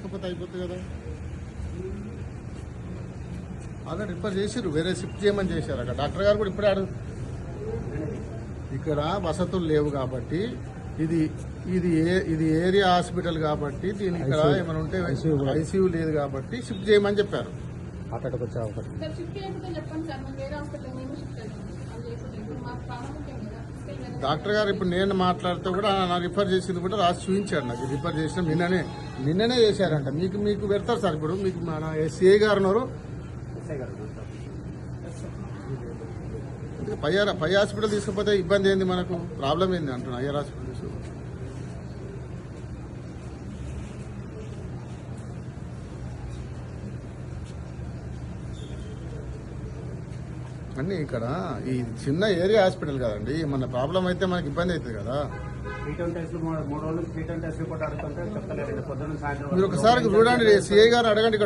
తీసుకుపోతే అయిపోతుంది కదా. ఆల్రెడీ రిఫర్ చేసిర్రు వేరే షిఫ్ట్ చేయమని చేశారు అక్కడ. డాక్టర్ గారు కూడా ఇప్పుడే అడుగు ఇక్కడ వసతులు లేవు కాబట్టి ఇది ఇది ఏ ఇది ఏరియా హాస్పిటల్ కాబట్టి దీని ఇక్కడ ఏమైనా ఉంటే ఐసీయూ లేదు కాబట్టి షిఫ్ట్ చేయమని చెప్పారు. అక్కడికి వచ్చే అవకాశం సార్ షిఫ్ట్ చేయకపోతే చెప్పండి సార్ మేము వేరే హాస్పిటల్ మేము షిఫ్ట్ అవుతాం అది చేయకపోతే ఇప్పుడు మాకు ప్రాణముఖ్యం కదా తీసుకెళ్ళి వేరే డాక్టర్ గారు ఇప్పుడు నేను మాట్లాడితే కూడా నా రిఫర్ చేసింది కూడా రాసి చూపించాడు నాకు. రిఫర్ చేసిన నిన్ననే నిన్ననే చేశారంట. మీకు మీకు పెడతారు సార్ ఇప్పుడు. మీకు మన ఎస్సీఏ గారు ఉన్నారు. పై పై హాస్పిటల్ తీసుకుపోతే ఇబ్బంది ఏంది మనకు? ప్రాబ్లం ఏంది అంటున్నా అయ్యర్ హాస్పిటల్ అన్నీ ఇక్కడ ఈ చిన్న ఏరియా హాస్పిటల్ కదండి మన ప్రాబ్లం అయితే మనకి ఇబ్బంది అవుతుంది కదా. మీరు ఒకసారి చూడండి సిఐ గారు అడగండి